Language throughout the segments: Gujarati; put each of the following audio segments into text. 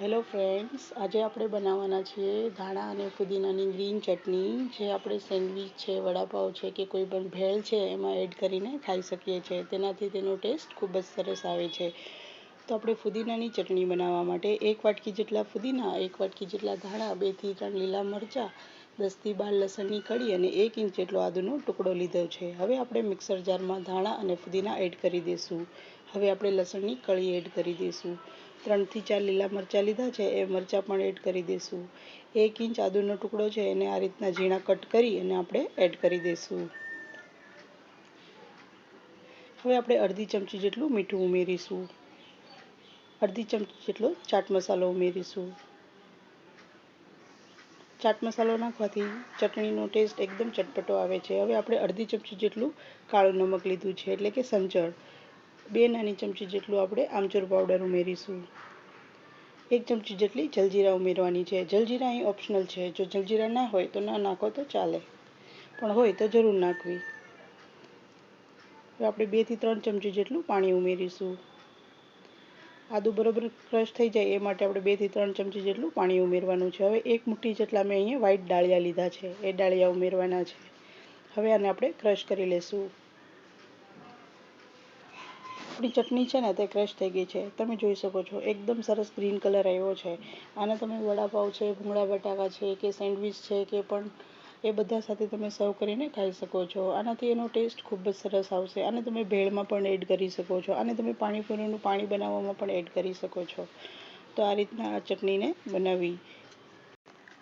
હેલો ફ્રેન્ડ્સ આજે આપણે બનાવવાના છીએ ધાણા અને ફુદીનાની ગ્રીન ચટણી. જે આપણે સેન્ડવિચ છે, વડાપાવ છે કે કોઈ પણ ભેળ છે, એમાં એડ કરીને ખાઈ શકીએ છીએ. તેનાથી તેનો ટેસ્ટ ખૂબ જ સરસ આવે છે. તો આપણે ફુદીનાની ચટણી બનાવવા માટે એક વાટકી જેટલા ફુદીના એક વાટકી જેટલા ધાણા, બેથી ત્રણ લીલા મરચાં, દસથી બાર લસણની કળી અને એક ઇંચ જેટલો આદુનો ટુકડો લીધો છે. હવે આપણે મિક્સર જારમાં ધાણા અને ફુદીના એડ કરી દઈશું. હવે આપણે લસણની કળી એડ કરી દઈશું. ત્રણથી ચાર લીલા મરચાં લીધા છે, એ મરચાં પણ એડ કરી દઈશું. એક ઇંચ આદુનો ટુકડો છે, એને આ રીતના ઝીણા કટ કરી અને આપણે એડ કરી દઈશું. હવે આપણે અડધી ચમચી જેટલું મીઠું ઉમેરીશું. અડધી ચમચી જેટલો ચાટ મસાલો ઉમેરીશું. ચાટ મસાલો નાખવાથી ચટણીનો ટેસ્ટ એકદમ ચટપટો આવે છે. હવે આપણે અડધી ચમચી જેટલું કાળું નમક લીધું છે, એટલે કે સંચળ. બે નાની ચમચી જેટલું આપણે આમચૂર પાવડર ઉમેરીશું. એક ચમચી જેટલી જલજીરા ઉમેરવાની છે. જલજીરા અહીં ઓપ્શનલ છે. જો જલજીરા ના હોય તો ના નાખો તો ચાલે. પણ હોય તો જરૂર નાખવી. હવે આપણે બેથી ત્રણ ચમચી જેટલું પાણી ઉમેરીશું. આદુ બરોબર ક્રશ થઈ જાય એ માટે આપણે બેથી ત્રણ ચમચી જેટલું પાણી ઉમેરવાનું છે. હવે એક મુઠ્ઠી જેટલા મેં અહીંયા વ્હાઈટ ડાળિયા લીધા છે. એ ડાળિયા ઉમેરવાના છે. હવે આને આપણે ક્રશ કરી લઈશું આપણી ચટણી છે ને, તે ક્રશ થઈ ગઈ છે. તમે જોઈ શકો છો, એકદમ સરસ ગ્રીન કલર આવ્યો છે. આને તમે વડાપાવ છે, ભૂંગળા બટાકા છે, કે સેન્ડવિચ છે, કે પણ એ બધા સાથે તમે સર્વ કરીને ખાઈ શકો છો. આનાથી એનો ટેસ્ટ ખૂબ જ સરસ આવશે. અને તમે ભેળમાં પણ એડ કરી શકો છો. અને તમે પાણીપુરીનું પાણી બનાવવામાં પણ એડ કરી શકો છો. તો આ રીતના આ ચટણીને બનાવી.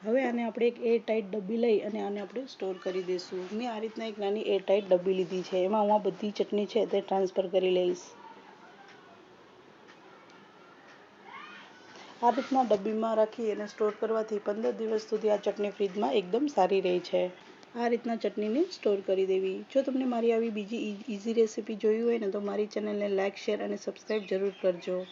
હવે આને આપણે એક એર ટાઈટ ડબ્બી લઈ અને આને આપણે સ્ટોર કરી દઈશું. મેં આ રીતના એક નાની એર ટાઈટ ડબ્બી લીધી છે. એમાં હું આ બધી ચટણી છે તે ટ્રાન્સફર કરી લઈશ. આ રીતના ડબ્બીમાં રાખી અને સ્ટોર કરવાથી પંદર દિવસ સુધી આ ચટણી ફ્રીજમાં એકદમ સારી રહે છે. આ રીતના ચટણીને સ્ટોર કરી દેવી. જો તમને મારી આવી બીજી ઇઝી રેસીપી જોઈ હોય ને તો મારી ચેનલને લાઇક શેર અને સબસ્ક્રાઈબ જરૂર કરજો.